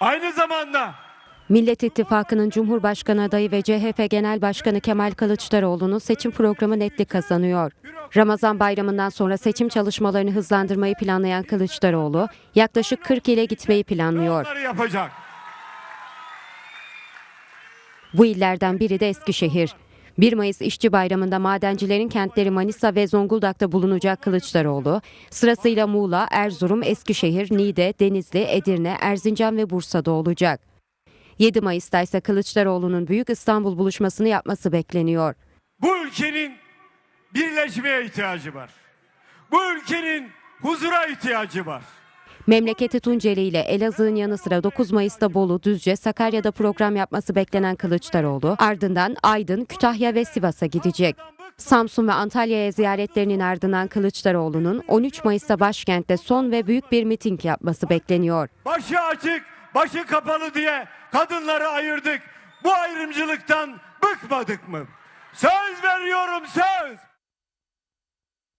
Aynı zamanda Millet İttifakı'nın Cumhurbaşkanı adayı ve CHP Genel Başkanı Kemal Kılıçdaroğlu'nun seçim programı netlik kazanıyor. Ramazan bayramından sonra seçim çalışmalarını hızlandırmayı planlayan Kılıçdaroğlu, yaklaşık 40 ile gitmeyi planlıyor. yapacak. Bu illerden biri de Eskişehir. 1 Mayıs İşçi Bayramı'nda madencilerin kentleri Manisa ve Zonguldak'ta bulunacak Kılıçdaroğlu, sırasıyla Muğla, Erzurum, Eskişehir, Niğde, Denizli, Edirne, Erzincan ve Bursa'da olacak. 7 Mayıs'ta ise Kılıçdaroğlu'nun Büyük İstanbul buluşmasını yapması bekleniyor. Bu ülkenin birleşmeye ihtiyacı var. Bu ülkenin huzura ihtiyacı var. Memleketi Tunceli ile Elazığ'ın yanı sıra 9 Mayıs'ta Bolu, Düzce, Sakarya'da program yapması beklenen Kılıçdaroğlu, ardından Aydın, Kütahya ve Sivas'a gidecek. Samsun ve Antalya'ya ziyaretlerinin ardından Kılıçdaroğlu'nun 13 Mayıs'ta başkentte son ve büyük bir miting yapması bekleniyor. Başı açık, başı kapalı diye kadınları ayırdık. Bu ayrımcılıktan bıkmadık mı? Söz veriyorum söz.